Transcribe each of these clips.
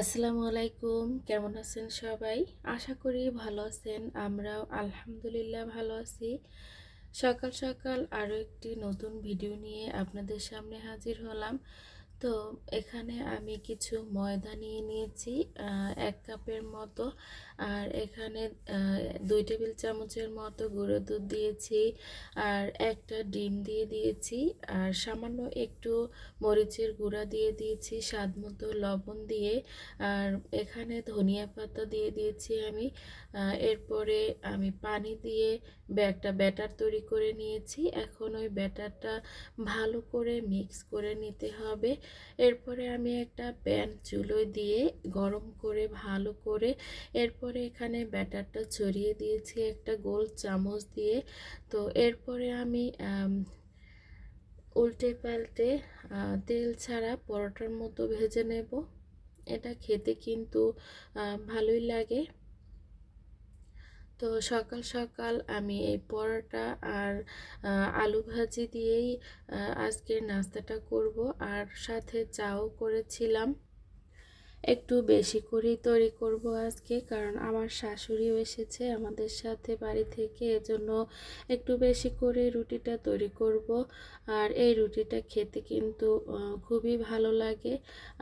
আসসালামু আলাইকুম। কেমন আছেন সবাই? আশা করি ভালো আছেন, আমরাও আলহামদুলিল্লাহ ভালো আছি। সকাল সকাল আরও একটি নতুন ভিডিও নিয়ে আপনাদের সামনে হাজির হলাম। তো এখানে আমি কিছু ময়দা নিয়ে নিয়েছি এক কাপের মতো। আর এখানে দুই টেবিল চামচের মতো গুঁড়ো দুধ দিয়েছি আর একটা ডিম দিয়ে দিয়েছি। আর সামান্য একটু মরিচের গুঁড়া দিয়ে দিয়েছি, স্বাদ মতো লবণ দিয়ে। আর এখানে ধনিয়া পাতা দিয়ে দিয়েছি আমি। এরপরে আমি পানি দিয়ে একটা ব্যাটার তৈরি করে নিয়েছি। এখন ওই ব্যাটারটা ভালো করে মিক্স করে নিতে হবে। এরপরে আমি একটা প্যান চুলোয় দিয়ে গরম করে, ভালো করে এরপরে এখানে ব্যাটারটা ছড়িয়ে দিয়েছি একটা গোল চামচ দিয়ে। তো এরপরে আমি উল্টে পাল্টে তেল ছাড়া পরোটার মতো ভেজে নেব। এটা খেতে কিন্তু ভালোই লাগে। তো সকাল সকাল আমি এই পরোটা আর আলু ভাজি দিয়েই আজকের নাস্তাটা করব। আর সাথে চাও করেছিলাম। একটু বেশি করেই তৈরি করব আজকে, কারণ আমার শাশুড়িও এসেছে আমাদের সাথে বাড়ি থেকে, এজন্য একটু বেশি করে রুটিটা তৈরি করব। আর এই রুটিটা খেতে কিন্তু খুবই ভালো লাগে।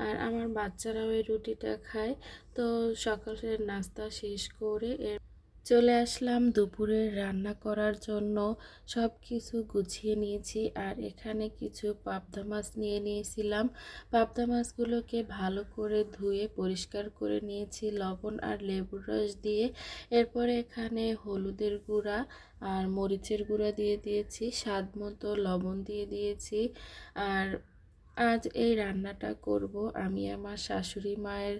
আর আমার বাচ্চারাও এই রুটিটা খায়। তো সকালের নাস্তা শেষ করে এর চলে আসলাম দুপুরে রান্না করার জন্য। সব কিছু গুছিয়ে নিয়েছি আর এখানে কিছু পাবদা মাছ নিয়ে নিয়েছিলাম। পাবদা মাছগুলোকে ভালো করে ধুয়ে পরিষ্কার করে নিয়েছি লবণ আর লেবুর রস দিয়ে। এরপরে এখানে হলুদের গুঁড়া আর মরিচের গুঁড়া দিয়ে দিয়েছি, স্বাদ মতো লবণ দিয়ে দিয়েছি। আর আজ এই রান্নাটা করব। আমি আমার শাশুড়ি মায়ের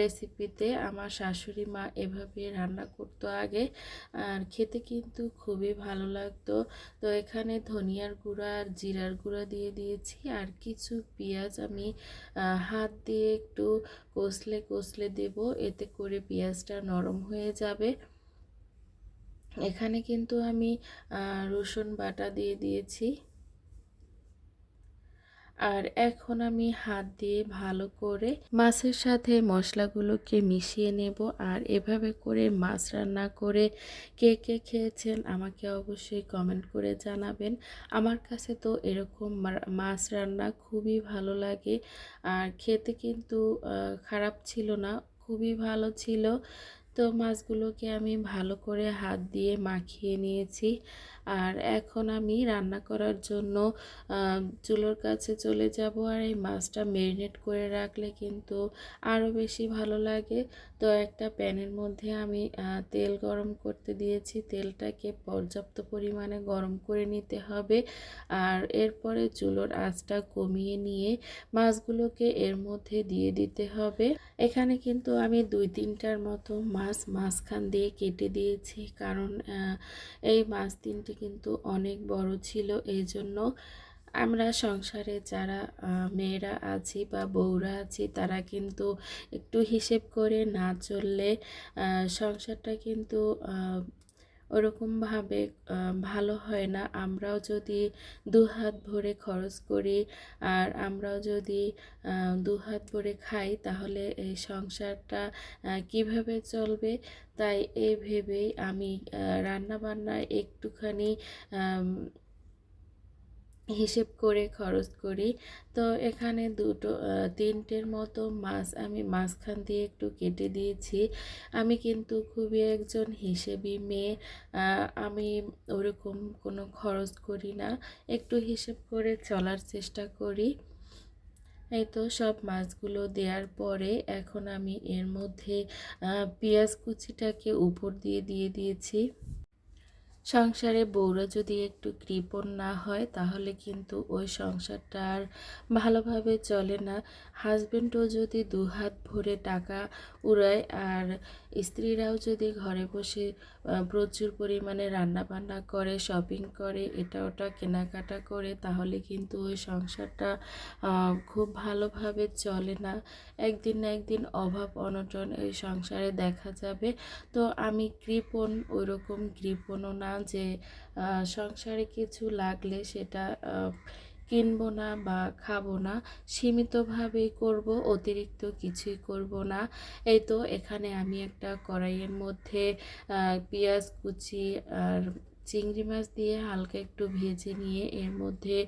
রেসিপিতে আমার শাশুড়ি মা এভাবে রান্না করতো আগে। আর খেতে কিন্তু খুবই ভালো লাগতো। তো এখানে ধনিয়ার গুঁড়া আর জিরার গুঁড়া দিয়ে দিয়েছি। আর কিছু পেঁয়াজ আমি হাত দিয়ে একটু কষলে কষলে দেব। এতে করে পেঁয়াজটা নরম হয়ে যাবে। এখানে কিন্তু আমি রসুন বাটা দিয়ে দিয়েছি। আর এখন আমি হাত দিয়ে ভালো করে মাছের সাথে মশলাগুলোকে মিশিয়ে নেব। আর এভাবে করে মাছ রান্না করে কে কে খেয়েছেন আমাকে অবশ্যই কমেন্ট করে জানাবেন। আমার কাছে তো এরকম মাছ রান্না খুবই ভালো লাগে। আর খেতে কিন্তু খারাপ ছিল না, খুবই ভালো ছিল। তো মাছগুলোকে আমি ভালো করে হাত দিয়ে মাখিয়ে নিয়েছি। আর এখন আমি রান্না করার জন্য চুলোর কাছে চলে যাব আর এই মাছটা ম্যারিনেট করে রাখলে কিন্তু আরও বেশি ভালো লাগে। তো একটা প্যানের মধ্যে আমি তেল গরম করতে দিয়েছি। তেলটাকে পর্যাপ্ত পরিমাণে গরম করে নিতে হবে। আর এরপরে চুলোর আঁচটা কমিয়ে নিয়ে মাছগুলোকে এর মধ্যে দিয়ে দিতে হবে। এখানে কিন্তু আমি দুই তিনটার মতো মাছ মাঝখান দিয়ে কেটে দিয়েছি। কারণ এই মাছ তিনটি কিন্তু অনেক বড় ছিল। এই জন্য আমরা সংসারে যারা মেয়েরা আছি বা বউরা আছি, তারা কিন্তু একটু হিসেব করে না চললে সংসারটা কিন্তু ওরকমভাবে ভালো হয় না। আমরাও যদি দুহাত ভরে খরচ করি আর আমরাও যদি দুহাত ভরে খাই, তাহলে এই সংসারটা কীভাবে চলবে? তাই এ ভেবেই আমি রান্নাবান্না একটুখানি হিসেব করে খরচ করি। তো এখানে দুটো তিনটের মতো মাছ আমি মাঝখান দিয়ে একটু কেটে দিয়েছি। আমি কিন্তু খুবই একজন হিসেবি মেয়ে আমি ওরকম কোনো খরচ করি না। একটু হিসেব করে চলার চেষ্টা করি। এই তো সব মাছগুলো দেওয়ার পরে এখন আমি এর মধ্যে পেঁয়াজ কুচিটাকে উপর দিয়ে দিয়ে দিয়েছি। সংসারে বউরা যদি একটু কৃপণ না হয়, তাহলে কিন্তু ওই সংসারটা আর ভালোভাবে চলে না। হাজব্যান্ডও যদি দু হাত ভরে টাকা উড়ায় আর স্ত্রীরাও যদি ঘরে বসে প্রচুর পরিমাণে রান্না বান্না করে শপিং করে, এটা ওটা কেনাকাটা করে, তাহলে কিন্তু ওই সংসারটা খুব ভালোভাবে চলে না। একদিন না একদিন অভাব, অনটন এই সংসারে দেখা যাবে। তো আমি কৃপণ, ওইরকম কৃপণও না যে সংসারে কিছু লাগলে সেটা কিনবো না বা খাব না সীমিতভাবেই করব, অতিরিক্ত কিছুই করব না। এই তো এখানে আমি একটা কড়াইয়ের মধ্যে পেঁয়াজ কুচি আর চিংড়ি মাছ দিয়ে হালকা একটু ভেজে নিয়ে এর মধ্যে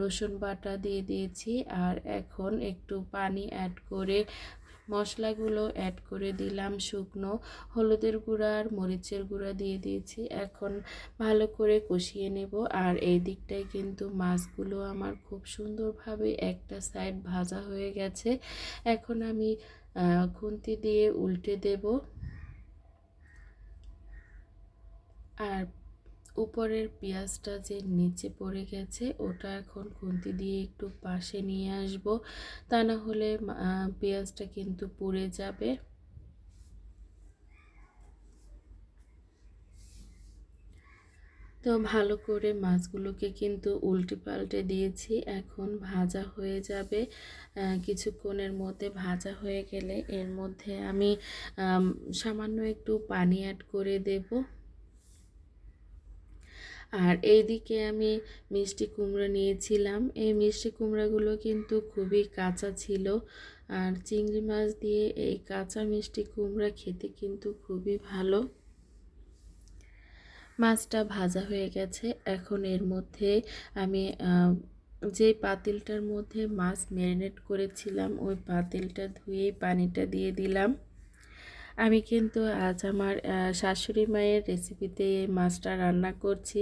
রসুন বাটা দিয়ে দিয়েছি। আর এখন একটু পানি অ্যাড করে মশলাগুলো অ্যাড করে দিলাম শুকনো। হলুদের গুঁড়া আর মরিচের গুঁড়া দিয়ে দিয়েছি। এখন ভালো করে কষিয়ে নেব। আর এই দিকটায় কিন্তু মাছগুলো আমার খুব সুন্দরভাবে একটা সাইড ভাজা হয়ে গেছে। এখন আমি খুন্তি দিয়ে উল্টে দেব। আর উপরের পেঁয়াজটা যে নিচে পড়ে গেছে, ওটা এখন খুন্তি দিয়ে একটু পাশে নিয়ে আসব। তা না হলে পেঁয়াজটা কিন্তু পুড়ে যাবে। তো ভালো করে মাছগুলোকে কিন্তু উল্টে পাল্টে দিয়েছি। এখন ভাজা হয়ে যাবে। কিছুক্ষণের মধ্যে ভাজা হয়ে গেলে এর মধ্যে আমি, সামান্য একটু পানি অ্যাড করে দেব। আর এইদিকে আমি মিষ্টি কুমড়া নিয়েছিলাম। এই মিষ্টি কুমড়াগুলো কিন্তু খুবই কাঁচা ছিল আর চিংড়ি মাছ দিয়ে এই কাঁচা মিষ্টি কুমড়া খেতে কিন্তু খুবই ভালো। মাছটা ভাজা হয়ে গেছে। এখন এর মধ্যে আমি যে পাতিলটার মধ্যে মাছ ম্যারিনেট করেছিলাম, ওই পাতিলটা ধুয়ে পানিটা দিয়ে দিলাম। আমি কিন্তু আজ আমার শাশুড়ি মায়ের রেসিপিতে এই মাছটা রান্না করছি।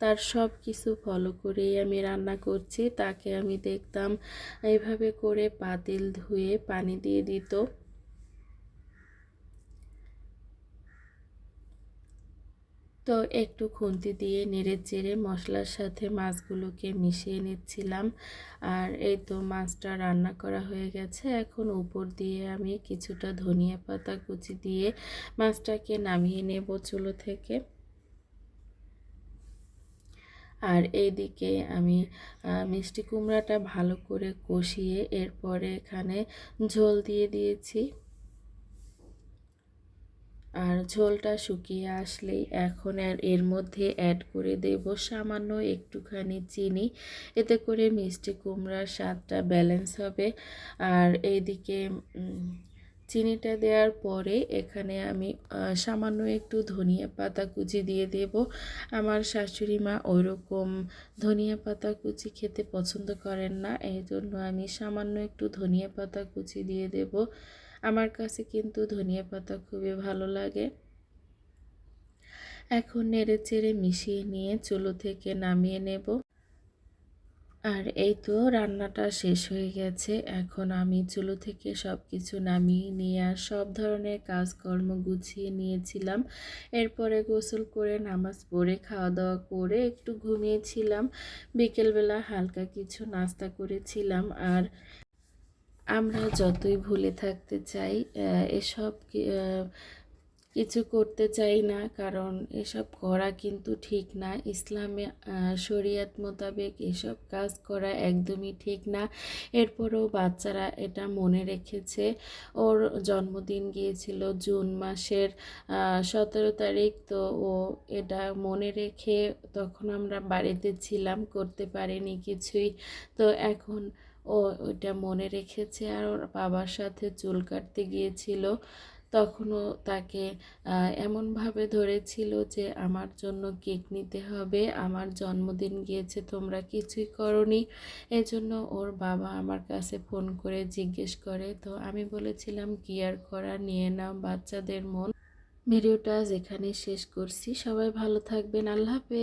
তার সব কিছু ফলো করেই আমি রান্না করছি। তাকে আমি দেখতাম, এইভাবে করে পাতিল ধুয়ে পানি দিয়ে দিত। তো একটু খুন্তি দিয়ে নেড়ে চেড়ে মশলার সাথে মাছগুলোকে মিশিয়ে নিচ্ছিলাম। আর এই তো মাছটা রান্না করা হয়ে গেছে। এখন উপর দিয়ে আমি কিছুটা ধনিয়া পাতা কুচি দিয়ে মাছটাকে নামিয়ে নেব চুলো থেকে। আর এইদিকে আমি মিষ্টি কুমড়াটা ভালো করে কষিয়ে এরপরে এখানে ঝোল দিয়ে দিয়েছি। আর ঝোলটা শুকিয়ে আসলেই এখন এর মধ্যে অ্যাড করে দেব সামান্য একটুখানি চিনি। এতে করে মিষ্টি কুমড়ার স্বাদটা ব্যালেন্স হবে। আর এইদিকে চিনিটা দেওয়ার পরে এখানে আমি সামান্য একটু ধনিয়া পাতা কুচি দিয়ে দেব। আমার শাশুড়ি মা ওইরকম ধনিয়া পাতা কুচি খেতে পছন্দ করেন না। এই জন্য আমি সামান্য একটু ধনিয়া পাতা কুচি দিয়ে দেব। আমার কাছে কিন্তু ধনিয়া পাতা খুবই ভালো লাগে। এখন নেড়ে চেড়ে মিশিয়ে নিয়ে চুলো থেকে নামিয়ে নেব। আর এই তো রান্নাটা শেষ হয়ে গেছে। এখন আমি চুলো থেকে সব কিছু নামিয়ে নিয়ে আর সব ধরনের কাজকর্ম গুছিয়ে নিয়েছিলাম। এরপরে গোসল করে নামাজ পড়ে খাওয়া দাওয়া করে একটু ঘুমিয়েছিলাম। বিকেলবেলা হালকা কিছু নাস্তা করেছিলাম আর আমরা যতই ভুলে থাকতে চাই এসব কিছু করতে চাই না, কারণ এসব করা কিন্তু ঠিক না। ইসলামে শরিয়াত মোতাবেক এসব কাজ করা একদমই ঠিক না। এরপরও বাচ্চারা এটা মনে রেখেছে। ওর জন্মদিন গিয়েছিল জুন মাসের সতেরো তারিখ, তো ও এটা মনে রেখে তখন আমরা বাড়িতে ছিলাম, করতে পারিনি কিছুই। তো এখন ও ওইটা মনে রেখেছে আর ওর বাবার সাথে চুল কাটতে গিয়েছিল। তখনও তাকে এমনভাবে ধরেছিল যে আমার জন্য কেক নিতে হবে, আমার জন্মদিন গিয়েছে, তোমরা কিছুই করনি। এজন্য ওর বাবা আমার কাছে ফোন করে জিজ্ঞেস করে, তো আমি বলেছিলাম কি আর করা নিয়ে নাও বাচ্চাদের মন। ভিডিওটা যেখানে শেষ করছি। সবাই ভালো থাকবেন। আল্লাহ হাফেজ।